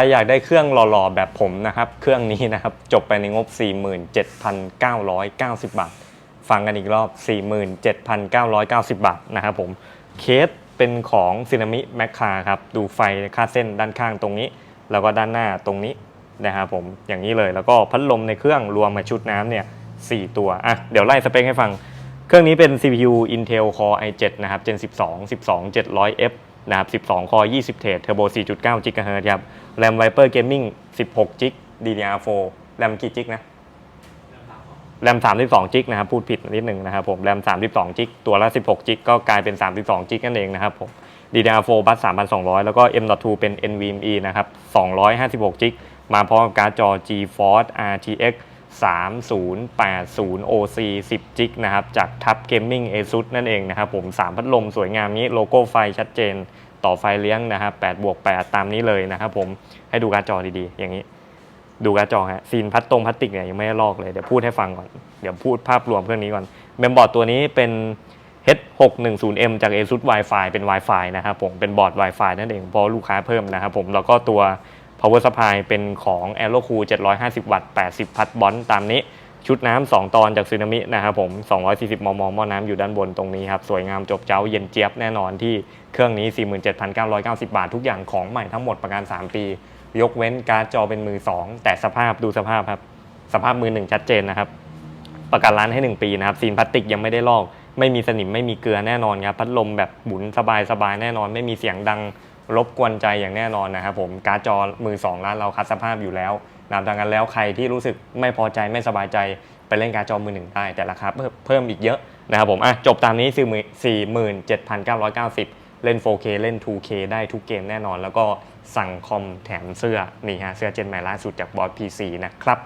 รอยากได้เครื่องหล่อๆ แบบผมนะครับ เครื่องนี้นะครับ จบไปในงบ 47,990 บาท ฟังกันอีกรอบ 47,990 บาทนะครับผมเคสเป็นของซีนามิแมคคาครับ ดูไฟค่าเส้นด้านข้างตรงนี้ แล้วก็ด้านหน้าตรงนี้นะครับผมอย่างนี้เลยแล้วก็พัดลมในเครื่องรวมมาชุดน้ำเนี่ย4ตัวอะเดี๋ยวไล่สเปคให้ฟัง เครื่องนี้เป็น CPU Intel Core i7 นะครับ Gen 12 12 700F นะครับ12 Core 20 เทรด Turbo 4.9 GHz ครับ RAM Viper Gaming 16 g DDR4 RAM กี่จิกนะ แรม 32 จิกนะครับ พูดผิดนิดหนึ่งนะครับผม แรม 32 จิก ตัวละ 16 จิก ก็กลายเป็น 32 จิกนั่นเองนะครับผม DDR4 บัส3,200 แล้วก็ M.2 เป็น NVMe นะครับ 256 จิก มาพร้อมกับการ์ดจอ GeForce RTX 3080 OC 10จิกนะครับจากทับ Gaming ASUS นั่นเองนะครับผม 3 พัดลมสวยงามนี้โลโก้ไฟชัดเจน ต่อไฟเลี้ยงนะครับ8บวก8ตามนี้เลยนะครับผมให้ดูการ์ดจอดีๆ อย่างนี้ ดูการ์ดจอฮะซีนพลาสตรงพลาสติกเนี่ยยังไม่ได้ลอกเลย เดี๋ยวพูดให้ฟังก่อน เดี๋ยวพูดภาพรวมเครื่องนี้ก่อน เมมบอร์ดตัวนี้เป็น H610M จาก ASUS Wi-Fi เป็น Wi-Fi นะครับผมเป็นบอร์ด Wi-Fi นั่นเองเพราะลูกค้าเพิ่มนะครับผมแล้วก็ตัว power supply เป็นของ Aerocool 750 วัตต์ 80 พัทบอลตามนี้ ชุดน้ำ2ตอนจากซึนามินะครับผม 240 มม หม้อน้ำอยู่ด้านบนตรงนี้ครับ สวยงามจบเจ้าเย็นเจี๊ยบแน่นอนที่เครื่องนี้ 47,990 บาท ทุกอย่างของใหม่ทั้งหมดประกัน 3 ปี ยกเว้นการ์ดจอเป็นมือ 2 แต่สภาพดูสภาพครับ สภาพมือหนึ่งชัดเจนนะครับ ประกันร้านให้ 1 ปีนะครับ ซีนพลาสติกยังไม่ได้ลอก ไม่มีสนิมไม่มีเกลือแน่นอนครับ พัดลมแบบหมุนสบายสบายๆแน่นอน ไม่มีเสียงดัง รบกวนใจอย่างแน่นอนนะครับผมการ์ดจอมือ 2 ร้านเราคัดสภาพอยู่แล้วนะครับดังนั้นแล้วใครที่รู้สึกไม่พอใจไม่สบายใจไปเล่นการ์ดจอมือหนึ่งได้ แต่ราคาเพิ่มอีกเยอะนะครับผมอะจบตามนี้47,990 เล่น 4K เล่น 2K ได้ทุกเกมแน่นอน แล้วก็สั่งคอมแถมเสื้อนี่ฮะเสื้อเจนใหม่ล่าสุดจากบอส PC นะครับ